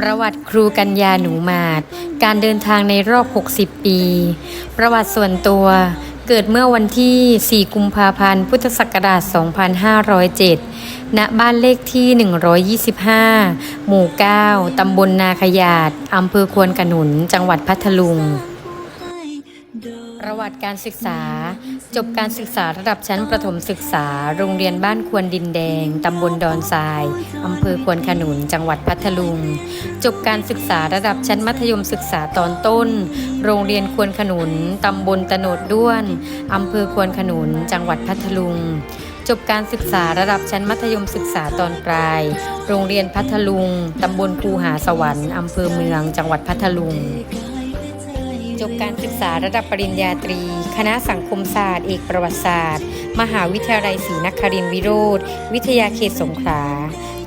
ประวัติครูกัญญาหนูมาด การเดินทางในรอบ 60 ปี ประวัติส่วนตัวเกิดเมื่อวันที่ 4 กุมภาพันธ์ พุทธศักราช 2507 ณ บ้านเลขที่ 125 หมู่ 9 ตำบลนาขยาด อำเภอควนขนุน จังหวัดพัทลุง ประวัติการศึกษา จบการศึกษาระดับชั้นประถมศึกษา โรงเรียนบ้านควนดินแดง ตำบลดอนทราย อำเภอควนขนุน จังหวัดพัทลุง จบการศึกษาระดับชั้นมัธยมศึกษาตอนต้น โรงเรียนควนขนุน ตำบลตะโนดด้วน อำเภอควนขนุน จังหวัดพัทลุงจบการศึกษาระดับชั้นมัธยมศึกษาตอนปลาย โรงเรียนพัทลุง ตำบลคูหาสวรรค์ อำเภอเมือง จังหวัดพัทลุง จบการศึกษาระดับปริญญาตรี คณะสังคมศาสตร์ เอกประวัติศาสตร์ มหาวิทยาลัยศรีนครินทรวิโรธ วิทยาเขตสงขลา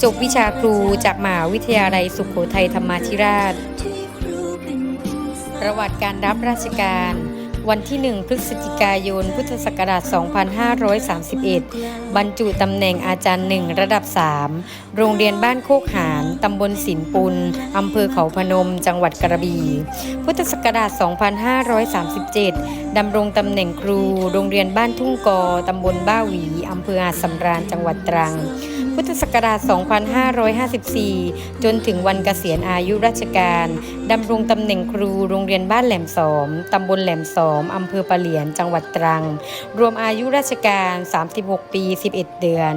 จบวิชาครูจากมหาวิทยาลัยสุโขทัยธรรมาธิราช ประวัติการรับราชการ วันที่ 1 พฤศจิกายน พุทธศักราช 2531 บรรจุตำแหน่งอาจารย์หนึ่งระดับ 3 โรงเรียนบ้านโคกหานตำบลสินปุลอำเภอเขาพนม จังหวัดกระบี่ พุทธศักราช 2537 ดำรงตำแหน่งครู โรงเรียนบ้านทุ่งกอตำบลบ้าหวีอำเภอหาดสำราญจังหวัดตรัง พุทธศักราช 2554 จนถึงวันเกษียณอายุราชการดำรงตำแหน่งครูโรงเรียนบ้านแหลมสอมตำบลแหลมสอมอำเภอปะเหลียน จังหวัดตรัง รวมอายุราชการ 36 ปี 11 เดือน